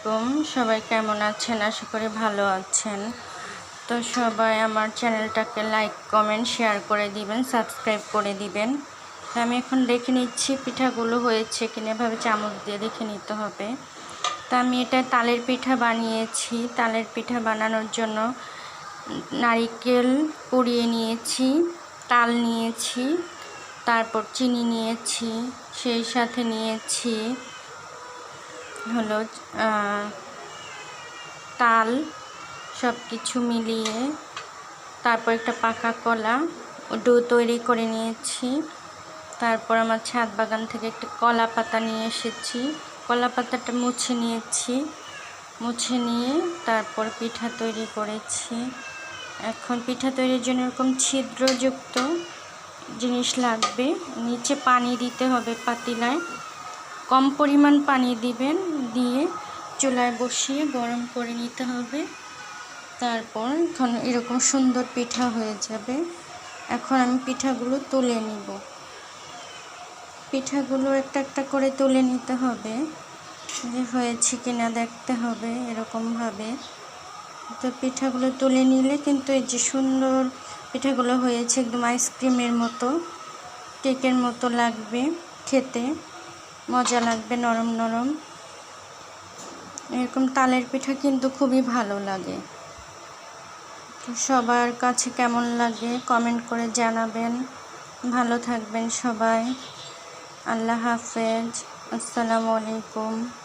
আলাইকুম। সবাই কেমন আছেন? আশা করি ভালো আছেন। তো সবাই আমার চ্যানেলটাকে লাইক, কমেন্ট, শেয়ার করে দিবেন, সাবস্ক্রাইব করে দিবেন। তো আমি এখন দেখে নিচ্ছি পিঠাগুলো হয়েছে কিনা, এভাবে চামচ দিয়ে দেখে নিতে হবে। তো আমি এটা তালের পিঠা বানিয়েছি। তালের পিঠা বানানোর জন্য নারিকেল পুড়িয়ে নিয়েছি, তাল নিয়েছি, তারপর চিনি নিয়েছি, সেই সাথে নিয়েছি হলো তাল সব কিছু মিলিয়ে। তারপর একটা পাকা কলা, ডো তৈরি করে নিয়েছি। তারপর আমার ছাদ বাগান থেকে একটা কলা পাতা নিয়ে এসেছি। কলা পাতাটা মুছে নিয়েছি। মুছে নিয়ে তারপর পিঠা তৈরি করেছি। এখন পিঠা তৈরির জন্য এরকম ছিদ্রযুক্ত জিনিস লাগবে। নিচে পানি দিতে হবে পাতিলায়। কম পরিমাণ পানি দিবেন, দিয়ে চুলায় বসিয়ে গরম করে নিতে হবে। তারপর এখন এরকম সুন্দর পিঠা হয়ে যাবে। এখন আমি পিঠাগুলো তুলে নিব। পিঠাগুলো একটা একটা করে তুলে নিতে হবে। যে হয়েছে কিনা দেখতে হবে এরকমভাবে। তো পিঠাগুলো তুলে নিলে কিন্তু এই যে সুন্দর পিঠাগুলো হয়েছে, একদম আইসক্রিমের মতো কেকের মতো লাগবে খেতে। মজা লাগবে, নরম নরম। এরকম তালের পিঠা কিন্তু খুবই ভালো লাগে। সবার কাছে কেমন লাগে কমেন্ট করে জানাবেন। ভালো থাকবেন সবাই। আল্লাহ হাফেজ। আসসালামু আলাইকুম।